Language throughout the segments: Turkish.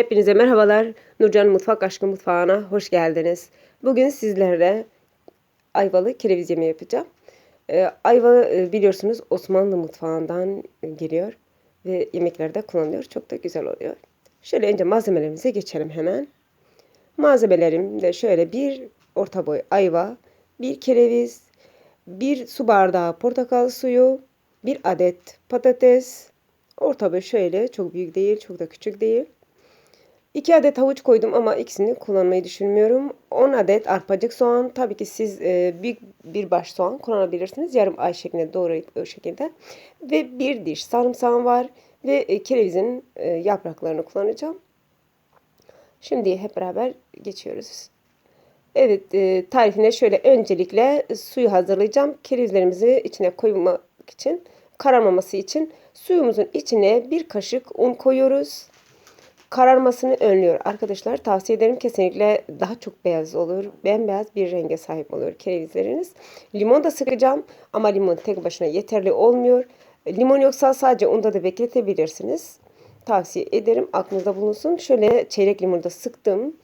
Hepinize merhabalar. Nurcan Mutfak Aşkı Mutfağı'na hoş geldiniz. Bugün sizlerle ayvalı kereviz yemeği yapacağım. Ee, e, biliyorsunuz Osmanlı mutfağından geliyor ve yemeklerde kullanılıyor. Çok da güzel oluyor. Şöyle önce malzemelerimize geçelim hemen. Malzemelerim de şöyle bir orta boy ayva, bir kereviz, bir su bardağı portakal suyu, bir adet patates, orta boy şöyle çok büyük değil, çok da küçük değil. 2 adet havuç koydum ama ikisini kullanmayı düşünmüyorum. 10 adet arpacık soğan. Tabii ki siz e, büyük bir baş soğan kullanabilirsiniz. Yarım ay şeklinde doğrayıp o şekilde. Ve bir diş sarımsağım var. Ve e, kerevizin e, yapraklarını kullanacağım. Şimdi hep beraber geçiyoruz. Evet e, tarifine şöyle öncelikle suyu hazırlayacağım. Kerevizlerimizi içine koymak için kararmaması için suyumuzun içine bir kaşık un koyuyoruz kararmasını önlüyor. Arkadaşlar tavsiye ederim kesinlikle daha çok beyaz olur. Bembeyaz bir renge sahip oluyor kerevizleriniz. Limon da sıkacağım ama limon tek başına yeterli olmuyor. Limon yoksa sadece unda da bekletebilirsiniz. Tavsiye ederim aklınızda bulunsun. Şöyle çeyrek limonu da sıktım.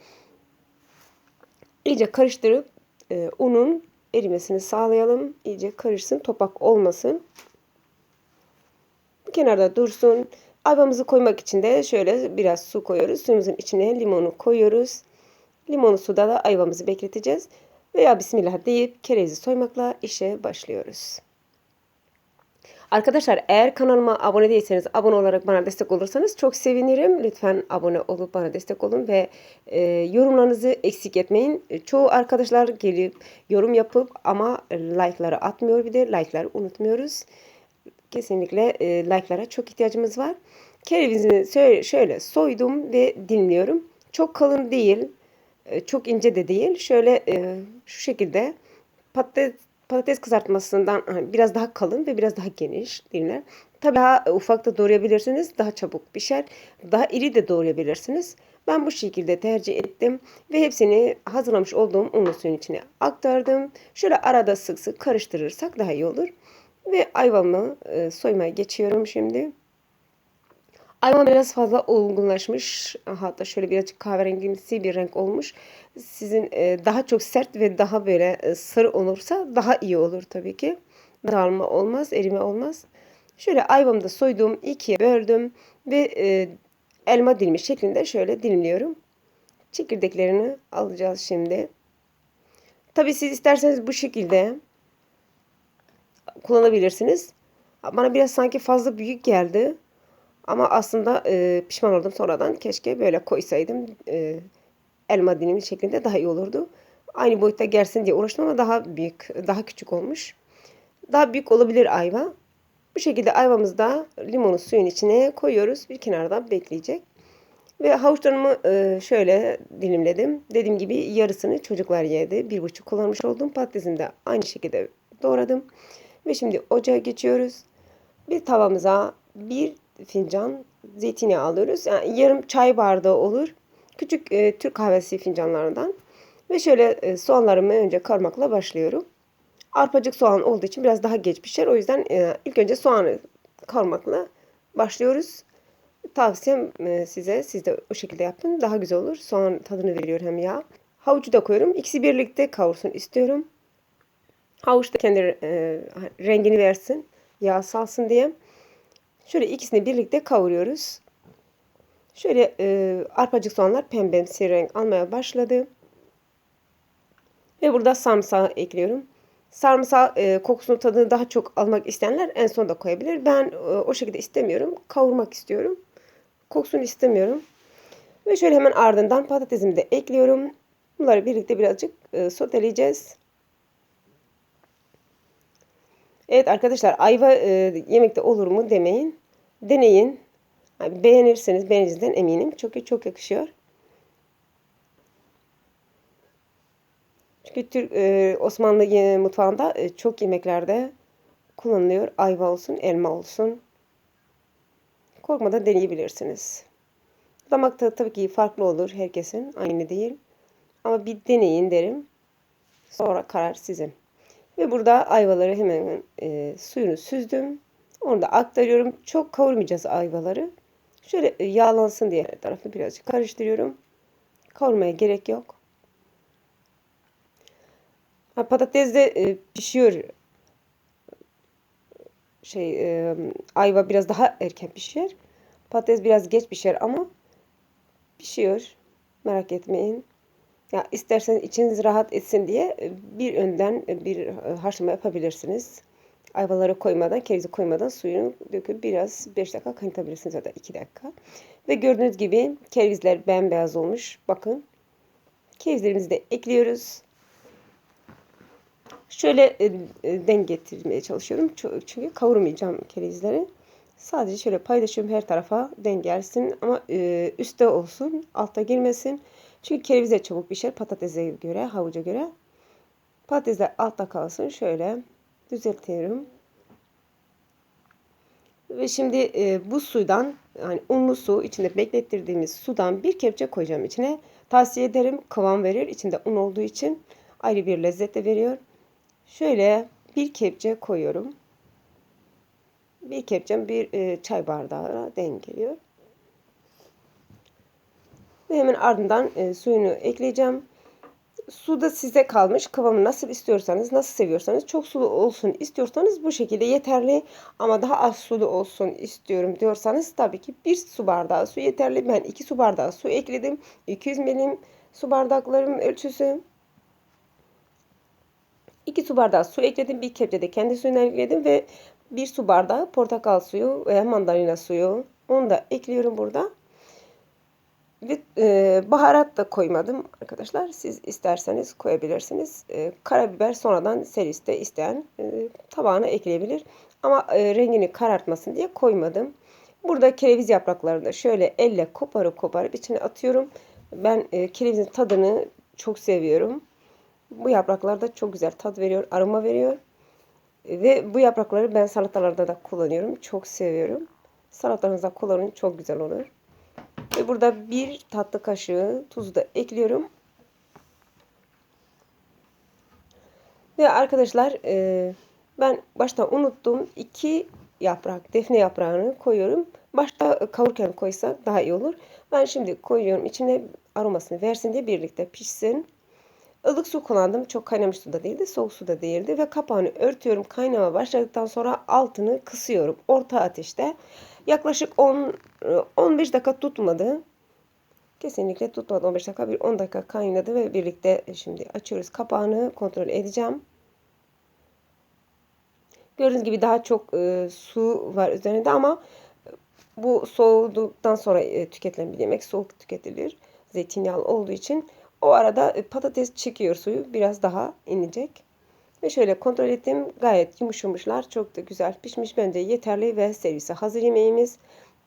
İyice karıştırıp e, unun erimesini sağlayalım. İyice karışsın topak olmasın. Kenarda dursun. Ayvamızı koymak için de şöyle biraz su koyuyoruz. Suyumuzun içine limonu koyuyoruz. Limonu suda da ayvamızı bekleteceğiz. Veya bismillah deyip kerevizi soymakla işe başlıyoruz. Arkadaşlar eğer kanalıma abone değilseniz abone olarak bana destek olursanız çok sevinirim. Lütfen abone olup bana destek olun ve e, yorumlarınızı eksik etmeyin. Çoğu arkadaşlar gelip yorum yapıp ama like'ları atmıyor bir de like'ları unutmuyoruz kesinlikle e, like'lara çok ihtiyacımız var. Kerevizini şöyle, soydum ve dinliyorum. Çok kalın değil, e, çok ince de değil. Şöyle e, şu şekilde patates patates kızartmasından biraz daha kalın ve biraz daha geniş dilimler. Tabii daha ufak da doğrayabilirsiniz. Daha çabuk pişer. Daha iri de doğrayabilirsiniz. Ben bu şekilde tercih ettim. Ve hepsini hazırlamış olduğum unlu suyun içine aktardım. Şöyle arada sık sık karıştırırsak daha iyi olur. Ve ayvamı e, soymaya geçiyorum şimdi. Ayvam biraz fazla olgunlaşmış. Hatta şöyle birazcık kahverengimsi bir renk olmuş. Sizin e, daha çok sert ve daha böyle e, sarı olursa daha iyi olur tabii ki. Dağılma olmaz, erime olmaz. Şöyle ayvamı da soyduğum ikiye böldüm ve e, elma dilimi şeklinde şöyle dilimliyorum. Çekirdeklerini alacağız şimdi. Tabii siz isterseniz bu şekilde kullanabilirsiniz. Bana biraz sanki fazla büyük geldi. Ama aslında e, pişman oldum sonradan. Keşke böyle koysaydım. E, elma dilimi şeklinde daha iyi olurdu. Aynı boyutta gelsin diye uğraştım ama daha büyük, daha küçük olmuş. Daha büyük olabilir ayva. Bu şekilde ayvamızı da limonu suyun içine koyuyoruz. Bir kenarda bekleyecek. Ve havuçlarımı e, şöyle dilimledim. Dediğim gibi yarısını çocuklar yedi. Bir buçuk kullanmış oldum. Patatesimi de aynı şekilde doğradım. Ve şimdi ocağa geçiyoruz. Bir tavamıza bir fincan zeytinyağı alıyoruz. Yani yarım çay bardağı olur. Küçük e, Türk kahvesi fincanlarından. Ve şöyle e, soğanlarımı önce karmakla başlıyorum. Arpacık soğan olduğu için biraz daha geç pişer. O yüzden e, ilk önce soğanı karmakla başlıyoruz. Tavsiyem e, size, siz de o şekilde yapın. Daha güzel olur. Soğan tadını veriyor hem yağ. Havucu da koyuyorum. İkisi birlikte kavursun istiyorum. Havuç da kendi e, rengini versin. Yağ salsın diye. Şöyle ikisini birlikte kavuruyoruz. Şöyle e, arpacık soğanlar pembemsi renk almaya başladı. Ve burada sarımsağı ekliyorum. Sarımsağı e, kokusunu tadını daha çok almak isteyenler en son da koyabilir. Ben e, o şekilde istemiyorum. Kavurmak istiyorum. Kokusunu istemiyorum. Ve şöyle hemen ardından patatesimi de ekliyorum. Bunları birlikte birazcık e, soteleyeceğiz. Evet arkadaşlar ayva e, yemekte olur mu demeyin. Deneyin. Beğenirseniz beğeninizden eminim. Çok çok yakışıyor. Çünkü Türk e, Osmanlı mutfağında e, çok yemeklerde kullanılıyor. Ayva olsun, elma olsun. Korkmadan deneyebilirsiniz. Damak tadı tabii ki farklı olur herkesin. Aynı değil. Ama bir deneyin derim. Sonra karar sizin. Ve burada ayvaları hemen e, suyunu süzdüm. Onu da aktarıyorum. Çok kavurmayacağız ayvaları. Şöyle e, yağlansın diye her tarafı birazcık karıştırıyorum. Kavurmaya gerek yok. Ha, patates de e, pişiyor. Şey e, ayva biraz daha erken pişer. Patates biraz geç pişer ama pişiyor. Merak etmeyin. Ya isterseniz içiniz rahat etsin diye e, bir önden e, bir e, haşlama yapabilirsiniz. Ayvaları koymadan, kerevizi koymadan suyunu döküp biraz 5 dakika kaynatabilirsiniz ya da 2 dakika. Ve gördüğünüz gibi kerevizler bembeyaz olmuş. Bakın. Kerevizlerimizi de ekliyoruz. Şöyle denk getirmeye çalışıyorum. Çünkü kavurmayacağım kerevizleri. Sadece şöyle paylaşıyorum her tarafa denk gelsin ama üstte olsun, altta girmesin. Çünkü kereviz de çabuk pişer patatese göre, havuca göre. Patatesler altta kalsın. Şöyle düzeltiyorum. Ve şimdi e, bu sudan yani unlu su içinde beklettirdiğimiz sudan bir kepçe koyacağım içine. Tavsiye ederim. Kıvam verir. İçinde un olduğu için ayrı bir lezzet de veriyor. Şöyle bir kepçe koyuyorum. Bir kepçem bir e, çay bardağı denk geliyor. Ve hemen ardından e, suyunu ekleyeceğim. Su da size kalmış. Kıvamı nasıl istiyorsanız, nasıl seviyorsanız, çok sulu olsun istiyorsanız bu şekilde yeterli. Ama daha az sulu olsun istiyorum diyorsanız tabii ki bir su bardağı su yeterli. Ben iki su bardağı su ekledim. 200 milim su bardaklarım ölçüsü. 2 su bardağı su ekledim. Bir kepçe de kendi suyunu ekledim ve bir su bardağı portakal suyu veya mandalina suyu. Onu da ekliyorum burada. E, baharat da koymadım arkadaşlar. Siz isterseniz koyabilirsiniz. E, karabiber sonradan serviste isteyen e, tabağına ekleyebilir. Ama rengini karartmasın diye koymadım. Burada kereviz yapraklarını da şöyle elle koparıp koparıp içine atıyorum. Ben kerevizin tadını çok seviyorum. Bu yapraklar da çok güzel tat veriyor, aroma veriyor. Ve bu yaprakları ben salatalarda da kullanıyorum. Çok seviyorum. Salatalarınızda kullanın çok güzel olur. Ve burada bir tatlı kaşığı tuzu da ekliyorum. Ve arkadaşlar e, ben başta unuttum. iki yaprak, defne yaprağını koyuyorum. Başta kavurken koysak daha iyi olur. Ben şimdi koyuyorum. içine aromasını versin diye birlikte pişsin. Ilık su kullandım. Çok kaynamış su da değildi. Soğuk su da değildi. Ve kapağını örtüyorum. Kaynama başladıktan sonra altını kısıyorum. Orta ateşte. Yaklaşık 10 15 dakika tutmadı. Kesinlikle tutmadı. 15 dakika bir 10 dakika kaynadı ve birlikte şimdi açıyoruz kapağını kontrol edeceğim. Gördüğünüz gibi daha çok e, su var üzerinde ama bu soğuduktan sonra e, tüketilen bir yemek soğuk tüketilir. Zeytinyağlı olduğu için o arada e, patates çekiyor suyu biraz daha inecek. Ve şöyle kontrol ettim. Gayet yumuşamışlar. Çok da güzel pişmiş. Bence yeterli ve servise hazır yemeğimiz.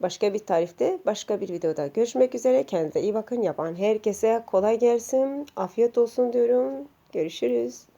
Başka bir tarifte, başka bir videoda görüşmek üzere. Kendinize iyi bakın. Yapan herkese kolay gelsin. Afiyet olsun diyorum. Görüşürüz.